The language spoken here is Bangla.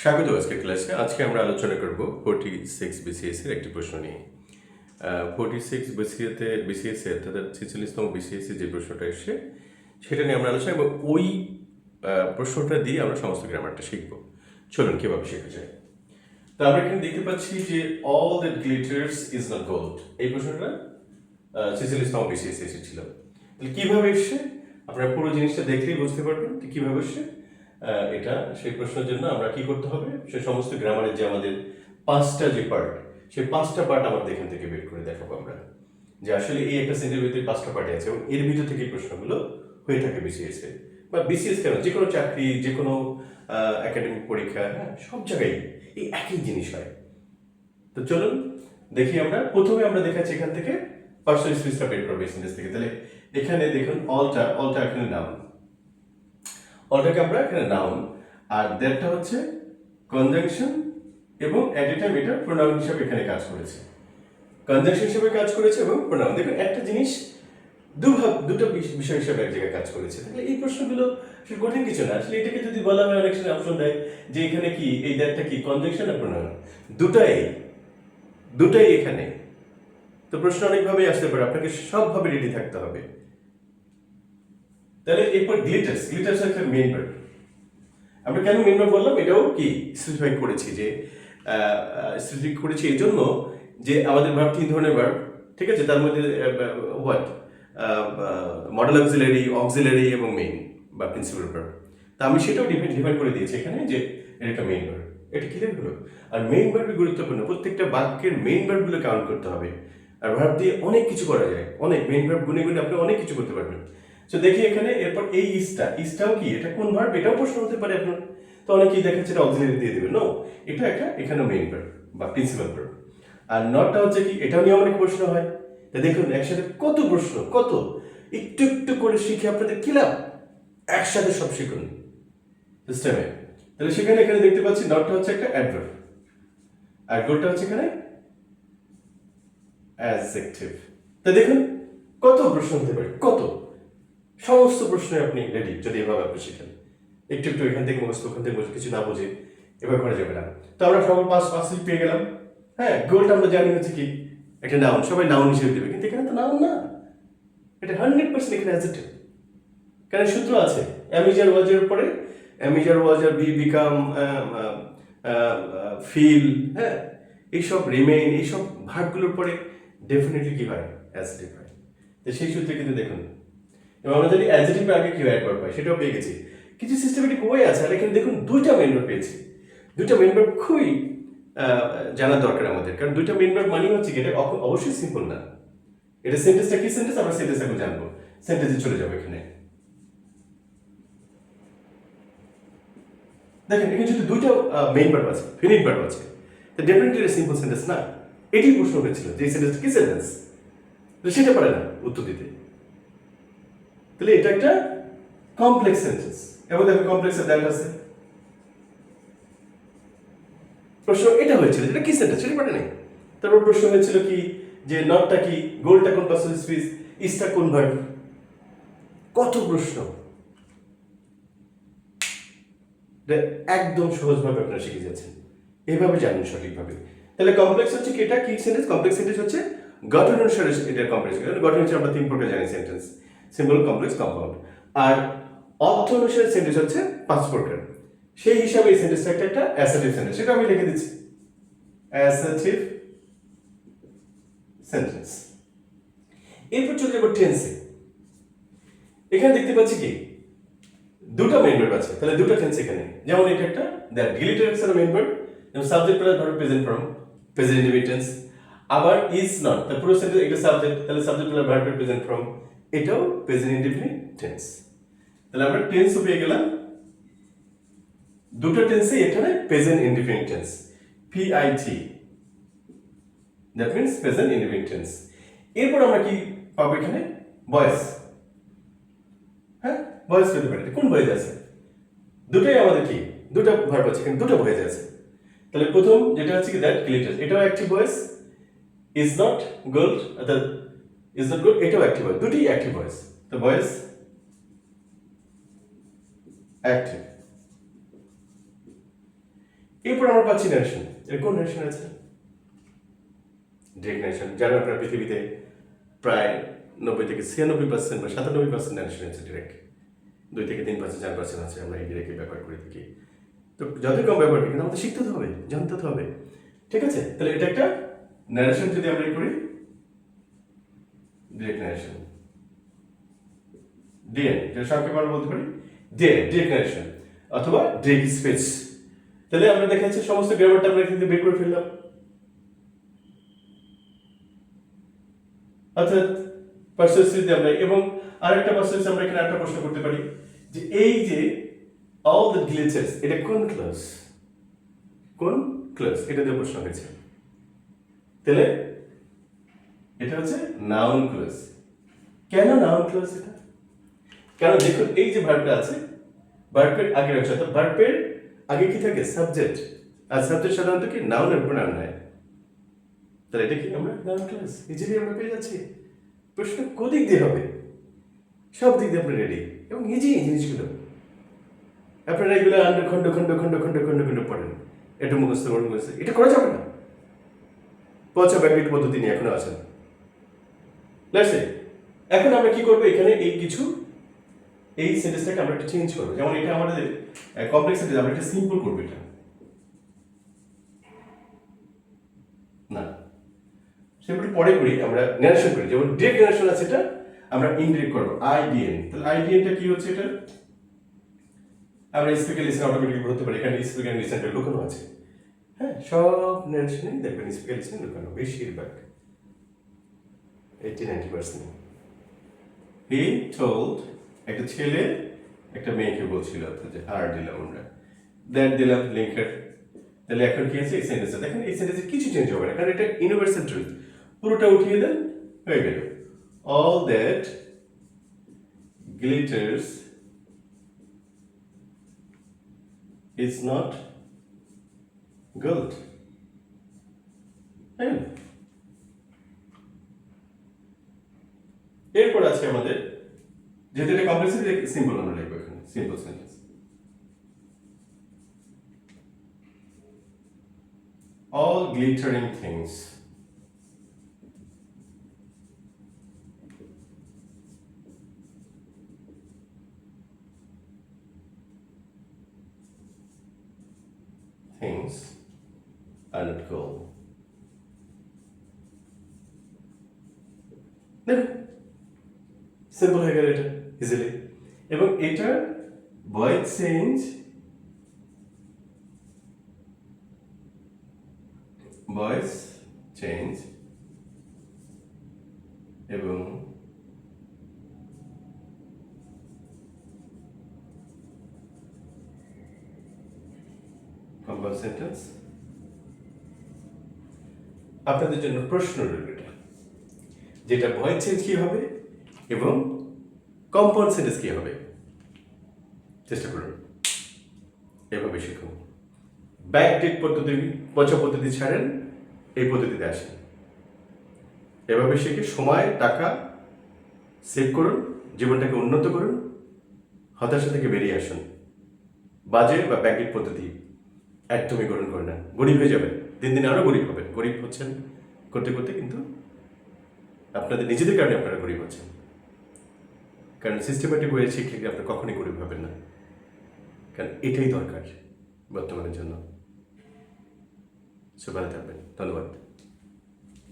স্বাগত আজকের ক্লাসে। আজকে আমরা আলোচনা করব ফোর্টি সিক্স বিসিএস এর একটি প্রশ্ন নিয়ে। ফোর্টি সিক্স বিসিএতে বিসিএস অর্থাৎ ছেচল্লিশতম বিসিএস যে প্রশ্নটা এসে সেটা নিয়ে আমরা আলোচনা এবং ওই প্রশ্নটা দিয়ে আমরা সমস্ত গ্রামারটা শিখব। চলুন, কীভাবে শেখা যায়? তো আমরা এখানে দেখতে পাচ্ছি যে all that glitters is not gold এই প্রশ্নটা ছেচল্লিশতম বিসিএস এসেছিল। তাহলে কীভাবে এসছে? আপনারা পুরো জিনিসটা দেখলেই বুঝতে পারবেন কীভাবে এসছে। এটা সেই প্রশ্নের জন্য আমরা কি করতে হবে? সে সমস্ত গ্রামারের যে আমাদের পাঁচটা যে পার্ট সেই পাঁচটা পার্ট আমাদের এখান থেকে বের করে দেখাবো আমরা। যে আসলে এই একটা সেন্টের ভিতরে পাঁচটা পার্টে আছে এবং এর ভিতর থেকে প্রশ্নগুলো হয়ে থাকে বিসিএস এ। বা বিসিএস কেন? যে কোনো চাকরি, যে কোনো একাডেমিক পরীক্ষা হ্যাঁ সব জায়গায় এই একই জিনিস হয়। তো চলুন দেখি আমরা। প্রথমে আমরা দেখাচ্ছি এখান থেকে পার্সোনাল স্পিচটা বের করব সেন্টেন্স থেকে। তাহলে এখানে দেখুন অলটা অলটা এখানে নাম অলটাকে আমরা এখানে নাউন আর দ্যাটটা হচ্ছে কনজাংশন এবং অ্যাট এ এটা প্রোনাউন হিসাবে এখানে কাজ করেছে। কনজাংশন হিসেবে কাজ করেছে এবং প্রোনাউন দেখুন, একটা জিনিস দুভাব দুটো বিষ- বিষয় হিসাবে এক জায়গায় কাজ করেছে। তাহলে এই প্রশ্নগুলো কঠিন কিছু না। আসলে এটাকে যদি বলা হয়, অনেক সময় অপশন দেয় যে এখানে কি, এই দ্যাটটা কি কনজাংশন আর প্রোনাউন দুটাই দুটাই এখানে। তো প্রশ্ন অনেকভাবেই আসতে পারে। আপনাকে সবভাবে রেডি থাকতে হবে। তাহলে এরপর গ্লিটার্স গ্লিটার্স একটা মেইন ভার্ব আমরা কেন মেইন ভার্ব বললাম? এটাও কি স্পেসিফাই করেছি যে স্পেসিফিক করেছি এই জন্য যে আমাদের ভার্ব তিন ধরনের ভার্ব ঠিক আছে? তার মধ্যে হোয়াট মডেল অক্সিলারি অক্সিলারি এবং মেইন বা প্রিন্সিপাল ভার্ব তা আমি সেটাও ডিফাইন ডিফাইন করে দিয়েছি এখানে যে এটা মেইন ভার্ব এটা ক্লিয়ার হলো আর মেইন ভার্বই গুরুত্বপূর্ণ। প্রত্যেকটা বাক্যের মেইন ভার্বগুলো কাউন্ট করতে হবে। আর ভার্ব দিয়ে অনেক কিছু করা যায়। অনেক মেইন ভার্ব গুনে গুনে আপনি অনেক কিছু করতে পারবেন। তো দেখি এখানে, এরপর এই ইসটা, ইসটাও কি? এটা কোন ভার্ব এটাও প্রশ্ন হতে পারে আপনার। তো অনেকেই দেখাচ্ছে এটা অক্সিলারি দিয়ে দেবে। নো এটা একটা এখানে মেইন ভার্ব বা প্রিন্সিপাল ভার্ব আর নটটা হচ্ছে কি, এটাও নিয়ে অনেক প্রশ্ন হয়। তা দেখুন, একসাথে কত প্রশ্ন, কত? একটু একটু করে শিখে আপনাদের কি লাভ? একসাথে সব শিখুন। সিস্টেমে তাহলে সেখানে এখানে দেখতে পাচ্ছি নটটা হচ্ছে একটা অ্যাডভার্ব আর গোলটা হচ্ছে এখানে অ্যাডজেক্টিভ তা দেখুন, কত প্রশ্ন হতে পারে, কত? সমস্ত প্রশ্নে আপনি রেডি যদি এভাবে আপনি শিখেন। একটু একটু এখান থেকে মুখস্থ, ওখান থেকে কিছু না বুঝে এবার করা যাবে না। তো আমরা সকল পাঁচ পাঁচ পেয়ে গেলাম। হ্যাঁ গোলটা আমরা জানি হচ্ছে কি, একটা নাউন সবাই নাউন হিসেবে দেবে, কিন্তু এখানে তো নাউন না। এটা হান্ড্রেড পার্সেন্ট এখানে অ্যাজেক্টিভ কারণ সূত্র আছে? অ্যামিজার ওয়াজের পরে am is are was were be become feel হ্যাঁ এইসব রিমেইন এইসব ভাগগুলোর পরে ডেফিনেটলি কি হয়? অ্যাজেটিভ হয়। তো সেই সূত্রে কিন্তু দেখুন এবং আমরা যদি অ্যাজেটিভের আগে কি অ্যাড পাই, সেটাও পেয়ে গেছি। কিছু সিস্টেমেটিক ওয়ে আছে, আর এখানে দেখুন দুইটা মেম্বার পেয়েছি। দুইটা মেম্বার খুবই জানার দরকার আমাদের। কারণ দুইটা মেম্বার মানে হচ্ছে কি, এটা অবশ্যই সিম্পল না। এটা সেন্টেন্সটা কি সেন্টেন্স আমরা সেন্টেন্স এখন জানব। সেন্টেন্সে চলে যাব এখানে। দেখেন, এখানে যদি দুইটা মেইন ভার্ব আছে ফিনিট ভার্ব আছে, তো ডেফিনেটলি এটা সিম্পল সেন্টেন্স না। এটি প্রশ্ন হয়েছিল যে সেন্টেন্স কি সেন্টেন্স সেটা পারে না, উত্তর দিতে। তাহলে এটা একটা কমপ্লেক্স সেন্টেন্স এবং দেখো কমপ্লেক্সের দ্যাট আছে। প্রশ্ন, এটা হয়েছিল, এটা কি সেন্টেন্স সেটা পারে নাই। তারপর প্রশ্ন হয়েছিল কি, যে নটটা কি গোলটা কোন পার্সন স্পিচ ইসটা কোন ভার্ব কত প্রশ্ন। একদম সহজভাবে আপনারা শিখে যাচ্ছেন। এইভাবে জানুন সঠিকভাবে। তাহলে কমপ্লেক্স হচ্ছে কি, এটা কি সেন্টেন্স কমপ্লেক্স সেন্টেন্স হচ্ছে গঠন অনুসারে এটা কমপ্লেক্স গঠন অনুসারে আমরা তিন প্রকার জানি সেন্টেন্স সিম্পল কমপ্লেক্স কম্পাউন্ড আর অর্থ অনুসারে সেন্টেন্স হচ্ছে পাঁচ প্রকার সেই হিসাবে এই সেন্টেন্সটা একটা একটা অ্যাসার্টিভ সেন্টেন্স সেটা আমি লিখে দিচ্ছি। অ্যাসার্টিভ সেন্টেন্স এরপর চলে যাব টেন্সে এখানে দেখতে পাচ্ছি কি? দুটো মেইন ভার্ব আছে, তাহলে দুটো টেন্স এখানে। যেমন এটা একটা দ্যাট ডিলিটেড এর মেইন ভার্ব যেমন subject plus verb present form present ইন্ডিভিজ আবার ইজ নট তার পুরো সেন্টেন্স এটা সাবজেক্ট তাহলে subject plus verb present form এটাও প্রেজেন্ট ইন্ডিফিনিট টেন্স তাহলে আমরা টেন্স পেয়ে গেলাম। দুটো টেন্সে এখানে present indefinite tense PIT that means present indefinite tense এরপর আমরা কি পাবো এখানে? ভয়েস হ্যাঁ? ভয়েস পেতে পারি। কোন ভয়েস আছে? দুটোই আমাদের কি? দুটো ভার্ব আছে, কিন্তু দুটো ভয়েস আছে। তাহলে প্রথম যেটা হচ্ছে কি দ্যাট ক্লিটার এটাও active voice is not gold অর্থাৎ ইজ নট গুড এটাও অ্যাক্টিভ ভয়েস দুটোই অ্যাক্টিভ ভয়েস তো ভয়েস অ্যাক্টিভ এরপর আমরা পাচ্ছি ন্যারেশন এর কোন ন্যারেশন আছে? ডিরেক্ট ন্যারেশন যারা আপনার পৃথিবীতে প্রায় নব্বই থেকে ছিয়ানব্বই পার্সেন্ট বা সাতানব্বই পার্সেন্ট ন্যারেশন আছে ডিরেক্ট দুই থেকে তিন পার্সেন্ট চার পার্সেন্ট আছে, আমরা এই ডিরেক্টলি ব্যবহার করে থাকি তো যতই কম ব্যবহার করি, কিন্তু আমাদের শিখতে হবে, জানতে হবে। ঠিক আছে? তাহলে এটা একটা ন্যারেশন যদি আমরা করি ডিরেক্ট ন্যারেশন ডিএন যেটা আমরা বলতে পারি? ডিএন ডিরেক্ট ন্যারেশন অথবা ডিরেক্ট স্পেস তাহলে আমরা দেখা যাচ্ছে সমস্ত গ্রামারটা আমরা এখান থেকে বের করে ফেললাম। অর্থাৎ পার্সেন্টেজ আমরা, এবং আরেকটা পার্সেন্টেজ আমরা এখানে একটা প্রশ্ন করতে পারি, যে এই যে অল দ্য গ্লিচেস এটা কোন ক্লাস কোন ক্লাস এটা দিয়ে প্রশ্ন হয়েছে। তাহলে এটা হচ্ছে নাউন ক্লাস কেন নাউন ক্লাস এটা? কারণ দেখুন এই যে ভার্বটা আছে ভার্বের আগে রয়েছে অর্থাৎ ভার্বের আগে কি থাকে? সাবজেক্ট আর সাবজেক্ট সাধারণত কি? নাউনের প্রোনাউন হয়। তাহলে এটা কি আমরা? নাউন ক্লাস ইজিলি আমরা পেয়ে যাচ্ছি। প্রশ্ন কোদিক দিয়ে হবে? সব দিক দিয়ে আপনি রেডি এবং ইজি এই জিনিসগুলো। আপনারা এগুলো আন্ড খণ্ড খণ্ড খণ্ড খণ্ড খণ্ড খণ্ড পড়েন। এটা মুখস্থ করে মুখস্থ। এটা করা যাবে না। পচা ব্যাকেট পদ্ধতি নিয়ে এখনও আছেন। লাস্টে এখন আমরা কি করব? এখানে এই কিছু, এই সেন্টেন্সটাকে আমরা একটু চেঞ্জ করব। যেমন এটা আমাদের কমপ্লেক্স সেন্টেন্স আমরা একটা সিম্পল করব এটা। না। সিম্পল পরে করি, আমরা ন্যারেশন করি। যেমন ডিরেক্ট ন্যারেশন আছে এটা, আমরা ইনডিরেক্ট করব। আইডিএন তাহলে আইডিএনটা কি হচ্ছে এটা? আমরা স্পিকার লিসেন অটোমেটিক বলতে পারি। এখানে স্পিকার লিসেনটা লুকানো আছে। হ্যাঁ সব ন্যারেশনে দেখবেন স্পিকার লিসেন লুকানো, বেশিরভাগ। Eighty ninety percent he told একটা ছেলে একটা মেয়েকে বলছিল যে আর দিলাম আমরা। দ্যাট দিলাম লিঙ্কার তাহলে এখন কি আছে? এই সেন্টেন্সে দেখেন, এই সেন্টেন্সে কিছু চেঞ্জ হবে না, কারণ এটা ইউনিভার্সাল ট্রুথ পুরোটা উঠিয়ে দেন, হয়ে গেল। All that glitters is not gold তাই এরপর আছে আমাদের, যেহেতু এটা কমপ্লেক্স সিম্পল আমরা লিখব এখানে simple sentence all glittering things. Things are not gold. Simple হয়ে গেল এটা ইজিলি এবং এটা ভয়েস চেঞ্জ ভয়েস চেঞ্জ এবং কম্পাউন্ড সেন্টেন্স আপনাদের জন্য প্রশ্ন রইল এটা, যেটা ভয়েস চেঞ্জ কি হবে? এবং কম্পাউন্ড সেন্টেন্স কি হবে? চেষ্টা করুন। এভাবে শিখুন। ব্যাক ডেট পদ্ধতি পচা পদ্ধতি ছাড়েন, এই পদ্ধতিতে আসেন। এভাবে শিখে সময়, টাকা সেভ করুন, জীবনটাকে উন্নত করুন, হতাশা থেকে বেরিয়ে আসুন। বাজে বা ব্যাকডেট পদ্ধতি একদমই গ্রহণ করে না। গরিব হয়ে যাবেন। দিন দিন আরও গরিব হবেন। গরিব হচ্ছেন করতে করতে কিন্তু আপনাদের নিজেদের কারণে আপনারা গরিব হচ্ছেন। কারণ সিস্টেমেটিক ওয়ে শিখলে আপনি কখনই গরিব হবেন না। কারণ এটাই দরকার বর্তমানের জন্য। সে ভালো থাকবেন। ধন্যবাদ।